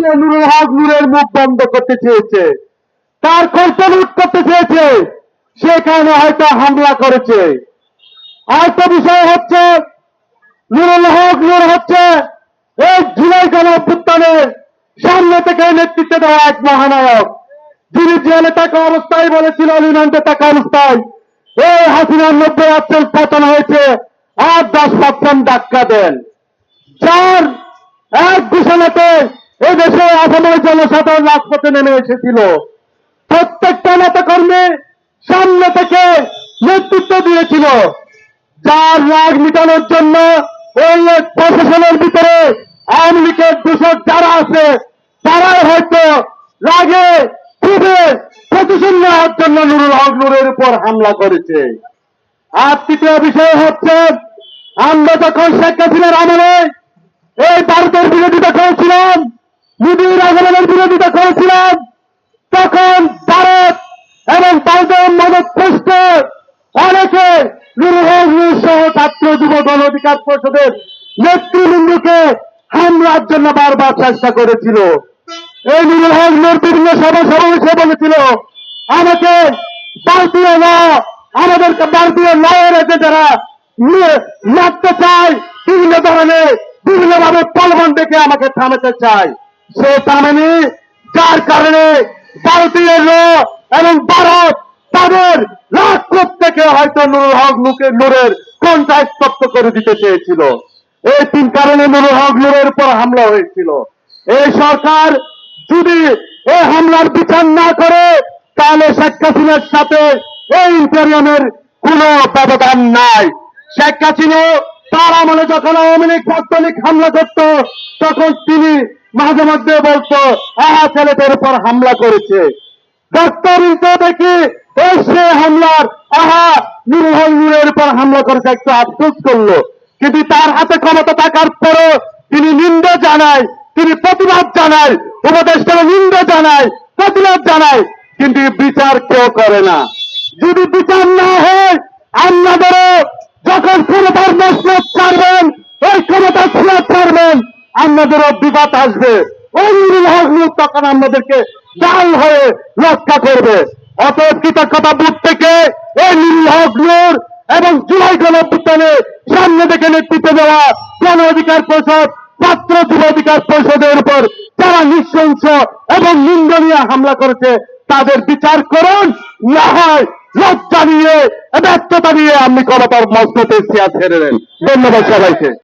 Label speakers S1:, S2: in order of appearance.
S1: নুরুল হক নূরের মুখ বন্ধ করতে চেয়েছে? তার খরচ লুট করতে চেয়েছে। সেখানে হয়তো হামলা করেছে। আরেকটা বিষয় হচ্ছে, নুরুল হক নূর হচ্ছে এই জুলাই গণ অভ্যুত্থানের সামনে থেকে নেতৃত্ব দেওয়া এক মহানায়ক। যিনি জেলে থাকা অবস্থায় বলেছিল রিমান্ডে থাকা অবস্থায় এই হাসিনার নব্বই পার্সেন্ট পতন হয়েছে। আর দশ পার্সেন্ট ধাক্কা দেন। চার, এক ঘোষণাতে জনসাধারণ রাজপথে নেমে এসেছিল। প্রত্যেকটা নেতাকর্মী সামনে থেকে নেতৃত্ব দিয়েছিল। যার রাগ মিটানোর জন্য ওই প্রশাসনের ভিতরে আওয়ামী লীগের দূষক যারা আছে, তারাই হয়তো রাগে খুবই প্রতিশোধ নেওয়ার জন্য নুরুল হক নুরের উপর হামলা করেছে। আর তৃতীয় বিষয় হচ্ছে, আমরা যখন শেখ হাসিনার আমলে এই ভারতের বিরোধিতা করেছিলাম, মোদীর বিরোধিতা করেছিলাম, তখন ভারত এবং ভারতের মদত পুষ্ট অনেকে নুরুল সহ ছাত্র যুব গণ অধিকার পরিষদের নেতৃবৃন্দকে হামলার জন্য বারবার চেষ্টা করেছিল। এই নুরুল হক নূর বিভিন্ন সভা সমাবেশে বলেছিল আমাকে ভারতীয় ল, আমাদেরকে ভারতীয় লয়ের যারা মারতে চায়, বিভিন্ন ধরনের বিভিন্ন ভাবে পলবন দেখে আমাকে থামাতে চায়। সে থামেনি যার কারণে ভারতীয় ল এবং ভারত তাদের রাজপথ থেকে হয়তো নুরুল হক নুকে নূরের কন্ট্রাক্ট স্তব্ধ করে দিতে চেয়েছিল। এই তিন কারণে নুরুল হক নূরের উপর হামলা হয়েছিল। এই সরকার যদি এই হামলার বিচার না করে, তাহলে শেখ হাসিনার সাথে এই ইন্টারিয়ামের কোনো ব্যবধান নাই। শেখ হাসিনা তার আমলে যখন আওয়ামী লীগ ছাত্রলীগ হামলা করত, তখন তিনি মাঝে মধ্যে বলতো, আহা, ছেলেদের উপর হামলা করেছে। ডাক্তার তো দেখি সে হামলার, আহা নুরুল নূরের উপর হামলা করেছে। একটু আফসোস করল। কিন্তু তার হাতে ক্ষমতা থাকার পরও তিনি নিন্দা জানায়, তিনি প্রতিবাদ জানায়, উপদেষ্টার নিন্দা জানায়, প্রতিবাদ জানায়, কিন্তু বিচার কেউ করে না। যদি বিচার না হয়, আপনাদেরও আপনাদেরও বিবাদ আসবে। তখন আপনাদেরকে ডাল হয়ে রক্ষা করবে। অতএব কৃতজ্ঞতা বুথ থেকে এই নুরুল হক এবং জুলাই গণঅভ্যুত্থানে সামনে থেকে নেতৃত্ব দেওয়া গণ অধিকার পরিষদ ছাত্র যুব অধিকার পরিষদের উপর যারা নৃশংস এবং নিন্দনীয় হামলা করেছে, তাদের বিচার করুন। না হয় লজ্জা নিয়ে, ব্যর্থতা নিয়ে আপনি ক্ষমতার মস্ততে চেয়ার ছেড়ে দেন। ধন্যবাদ সবাইকে।